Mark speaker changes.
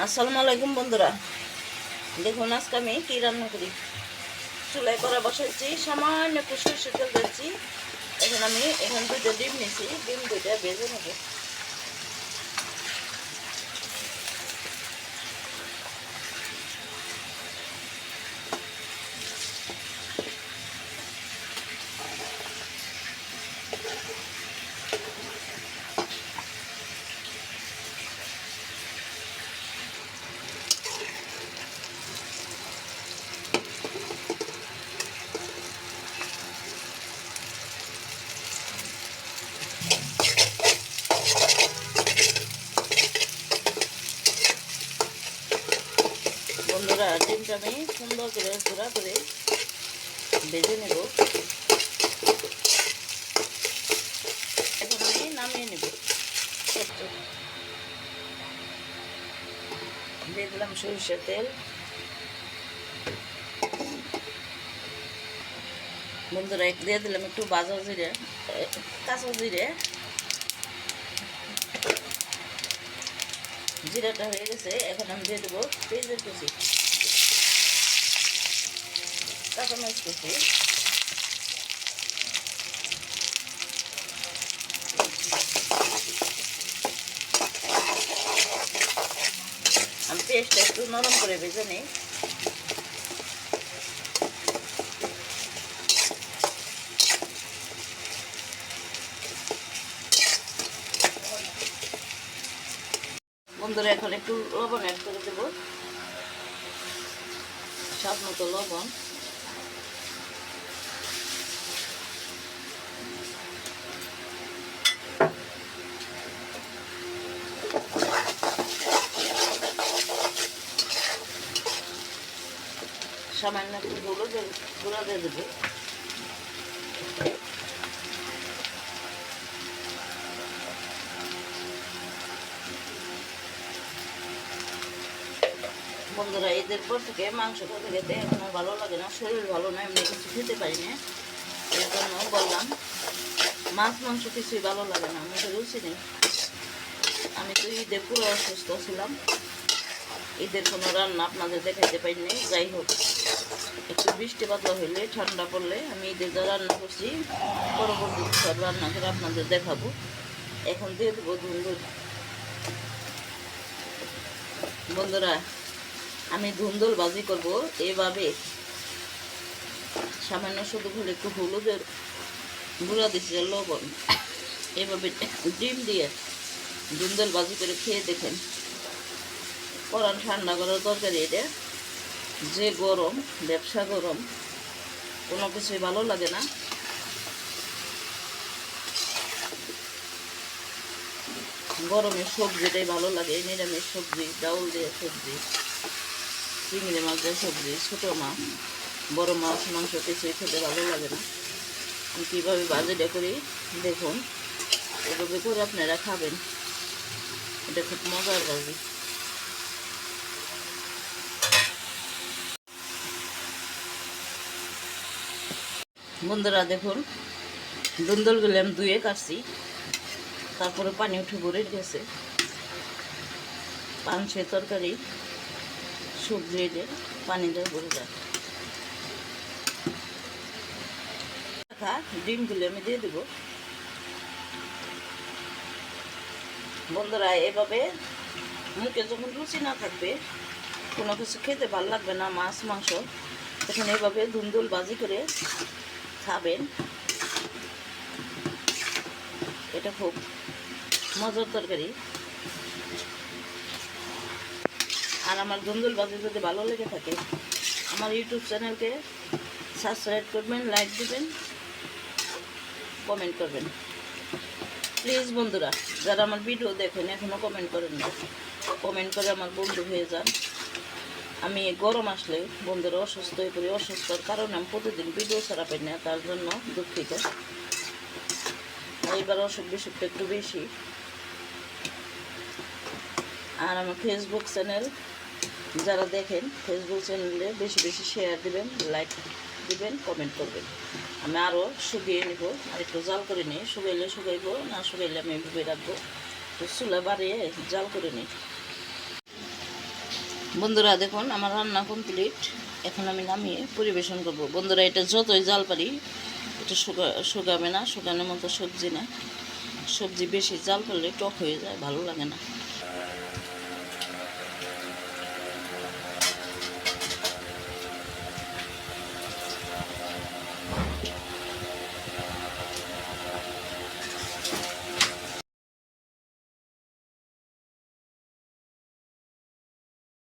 Speaker 1: আসসালামু আলাইকুম বন্ধুরা। দেখুন, আজকে আমি কী রান্না করি? চুলাই করা বসাইছি সামান্য সরষে তেল দিচ্ছি। এখন আমি এখান দুটো ডিম নিয়েছি, ডিম দুইটা বেজে নেব বন্ধুরা ডিমটা আমি সুন্দর করে গুঁড়া করে ভেজে নেব। এখন আমি নামিয়ে নেব। দিয়ে দিলাম সরিষার তেল। বন্ধুরা দিয়ে দিলাম একটু বাজা জিরে, কাঁচা জিরে। জিরাটা হয়ে গেছে, এখন আমি দিয়ে দেবো পেঁয়াজের কুচি। কাঁচামরিচ কুচি আমি পেস্টটা একটু নরম করে ভেজে নিই। বন্ধুরা, এখন একটু লবণ অ্যাড করে দেবো। স্বাদ মতো লবণ। সামান্য একটু হলুদ গুঁড়া দিয়ে দেবো। বন্ধুরা ঈদের পর থেকে মাংস খেতে এখন ভালো লাগে না, শরীর ভালো না, এমনি কিছু খেতে পারি না। এর জন্য বললাম, মাছ, মাংস কিছুই ভালো লাগে না মুখে রুচি নেই। আমি তো ঈদে পুরো অসুস্থ ছিলাম। ঈদের কোনো রান্না আপনাদের দেখাইতে পারিনি যাই হোক। একটু বৃষ্টি পাতলা হইলে, ঠান্ডা পড়লে আমি ঈদের যা রান্না করছি, পরবর্তী সব রান্না করে আপনাদের দেখাবো। এখন দিয়ে দেবো ধুন্দুর বন্ধুরা, আমি ধুন্দুল বাজি করব। এভাবে সামান্য শুধু করে একটু হলুদের গুঁড়া দিচ্ছে লবণ। এভাবে ডিম দিয়ে ধুন্দুল বাজি করে খেয়ে দেখেন। পরান ঠান্ডা করার তরকারি এটা। যে গরম, ব্যবসা গরম, কোনো কিছুই ভালো লাগে না। গরমের সবজিটাই ভালো লাগে, নিরামিষ সবজি, ডাউল দিয়ে সবজি, চিংড়ি মাছ দিয়ে সবজি, ছোটো মাছ, বড় মাছ, মাংস কিছুই খেতে ভালো লাগে না। আমি কীভাবে বাজেটা করি, দেখুন। এভাবে করে আপনারা খাবেন। এটা খুব মজার বাজি। বন্ধুরা দেখুন, দুন্দল দুন্দলগুলো আমি ধুয়ে কাটছি। তারপরে পানি উঠে ভরে গেছে। পাঞ্চের তরকারি, সবজি দিয়ে পানি দিয়ে ভরে যায়। ডিমগুলো আমি দিয়ে দেবো। বন্ধুরা, এভাবে মুখে যখন রুচি না থাকবে, কোনো কিছু খেতে ভালো লাগবে না, মাছ, মাংস, তখন এভাবে ধুন্দুল বাজি করে খাবেন। এটা খুব মজার তরকারি। আর আমার ধুন্দুল বাজি যদি ভালো লেগে থাকে, আমার ইউটিউব চ্যানেলকে সাবস্ক্রাইব করবেন লাইক দেবেন কমেন্ট করবেন। প্লিজ বন্ধুরা, যারা আমার ভিডিও দেখেন এখনও কমেন্ট করেন না কমেন্ট করে আমার বন্ধু হয়ে যান। আমি গরম আসলে বন্ধুরা অসুস্থ হয়ে পড়ি অসুস্থর কারণে আমি প্রতিদিন ভিডিও ছাড়া পাই না, তার জন্য দুঃখিত। এইবার অসুখ বিসুখটা একটু বেশি। আর আমার ফেসবুক চ্যানেল যারা দেখেন ফেসবুক চ্যানেলে বেশি বেশি শেয়ার দিবেন লাইক দিবেন কমেন্ট করবেন। আমি আরও শুকিয়ে নেব, আর একটু জাল করে নিই। শুকাইলে শুকাইবো, না শুকাইলে আমি ডুবে রাখব। তো চুলা বাড়িয়ে জাল করে নিই। বন্ধুরা, দেখুন, আমার রান্না কমপ্লিট এখন আমি নামিয়ে পরিবেশন করব। বন্ধুরা, এটা যতই জাল পারি এটা শুকা শুকাবে না, শুকানোর মতো সবজি না। সবজি বেশি জাল পারলে টক হয়ে যায়, ভালো লাগে না।